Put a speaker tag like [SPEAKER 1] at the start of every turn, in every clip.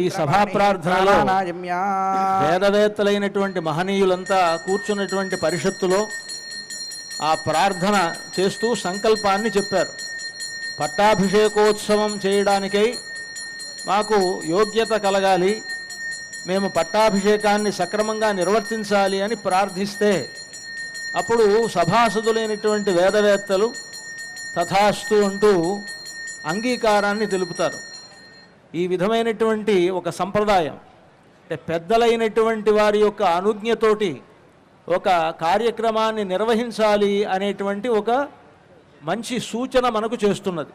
[SPEAKER 1] ఈ సభా ప్రార్థనలో. వేదవేత్తలైనటువంటి మహనీయులంతా కూర్చున్నటువంటి పరిషత్తులో ఆ ప్రార్థన చేస్తూ సంకల్పాన్ని చెప్పారు పట్టాభిషేకోత్సవం చేయడానికై మాకు యోగ్యత కలగాలి మేము పట్టాభిషేకాన్ని సక్రమంగా నిర్వర్తించాలి అని ప్రార్థిస్తే అప్పుడు సభాసదులైనటువంటి వేదవేత్తలు తథాస్తు అంటూ అంగీకారాన్ని తెలుపుతారు ఈ విధమైనటువంటి ఒక సంప్రదాయం. అంటే పెద్దలైనటువంటి వారి యొక్క అనుజ్ఞతోటి ఒక కార్యక్రమాన్ని నిర్వహించాలి అనేటువంటి ఒక మంచి సూచన మనకు చేస్తున్నది.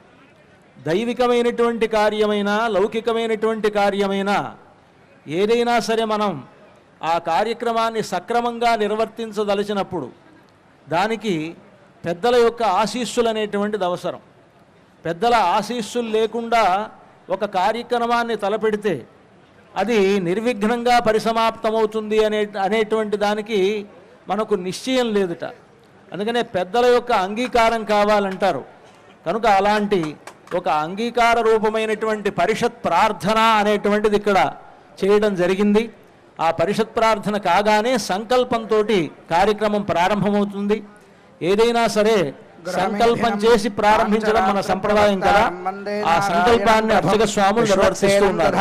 [SPEAKER 1] దైవికమైనటువంటి కార్యమైనా లౌకికమైనటువంటి కార్యమైనా ఏదైనా సరే మనం ఆ కార్యక్రమాన్ని సక్రమంగా నిర్వర్తించదలిచినప్పుడు దానికి పెద్దల యొక్క ఆశీస్సులు అనేటువంటిది అవసరం. పెద్దల ఆశీస్సులు లేకుండా ఒక కార్యక్రమాన్ని తలపెడితే అది నిర్విఘ్నంగా పరిసమాప్తమవుతుంది అనే అనేటువంటి దానికి మనకు నిశ్చయం లేదుట. అందుకనే పెద్దల యొక్క అంగీకారం కావాలంటారు. కనుక అలాంటి ఒక అంగీకార రూపమైనటువంటి పరిషత్ ప్రార్థన అనేటువంటిది ఇక్కడ చేయడం జరిగింది. ఆ పరిషత్ ప్రార్థన కాగానే సంకల్పంతో కార్యక్రమం ప్రారంభమవుతుంది. ఏదైనా సరే సంకల్పం చేసి ప్రారంభించడం మన సంప్రదాయం కదా. ఆ సంకల్పాన్ని అర్చక స్వాములు నిర్వర్తిస్తూ ఉన్నారు.